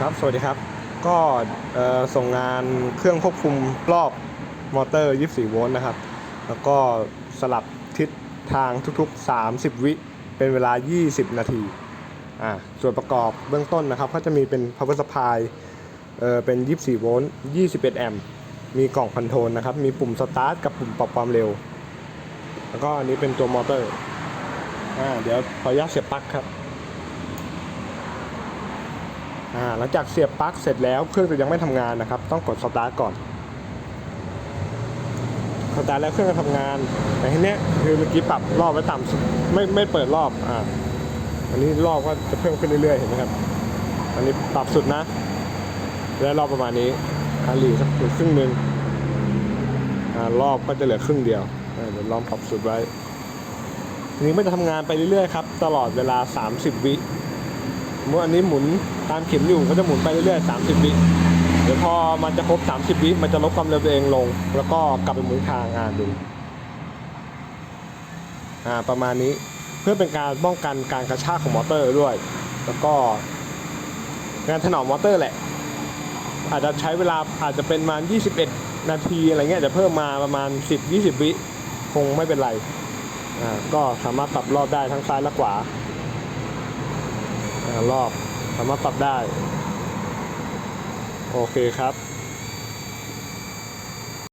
ครับ สวัสดีครับ ก็ส่งงานเครื่องควบคุมรอบมอเตอร์ 24 โวลต์นะครับ แล้วก็สลับทิศทางทุกๆ 30 วิ เป็นเวลา 20 นาที อ่า ส่วนประกอบเบื้องต้นนะครับ ก็จะมีเป็น power supply เอ่อเป็น 24 โวลต์ 21 แอมป์ มีกล่องคอนโทรลนะครับ มีปุ่มสตาร์ทกับปุ่มปรับความเร็ว แล้วก็อันนี้เป็นตัวมอเตอร์ อ่า เดี๋ยวขออนุญาตเสียบปลั๊กครับ หลังจากเสียบปลั๊กเสร็จแล้วเครื่องจะยังไม่ทำงานนะครับ ต้องกดสตาร์ทก่อนสตาร์ทแล้วเครื่องจะทำงานแต่ทีเนี้ยคือเมื่อกี้ปรับรอบไว้ต่ำสุดไม่ไม่เปิดรอบอ่าอันนี้รอบก็จะเพิ่มขึ้นเรื่อยๆเห็นไหมครับ อันนี้ปรับสุดนะ และรอบประมาณนี้อาลีสักครึ่งหนึ่งอ่ารอบก็จะเหลือครึ่งเดียวเดี๋ยวลองปรับสุดไว้ทีนี้มันจะทำงานไปเรื่อยๆครับ ตลอดเวลา 30 วิ สมมติอันนี้หมุนตามเข็มอยู่ก็จะหมุนไปเรื่อยๆ 30 วิเดี๋ยวพอมันจะครบ 30 วิมันจะลดความเร็วตัวเองลง แล้วก็กลับไปหมุนทางอ่านดูอ่าประมาณนี้เพื่อเป็นการป้องกันการกระชากของมอเตอร์ด้วย แล้วก็งานถนอมมอเตอร์แหละ อาจจะใช้เวลาอาจจะเป็นประมาณ 21 นาทีอะไรเงี้ยจะเพิ่มมาประมาณ 10-20 วิคงไม่เป็นไรอ่าก็สามารถปรับรอบได้ทั้งซ้ายและขวา รอบสามารถปรับได้ โอเคครับ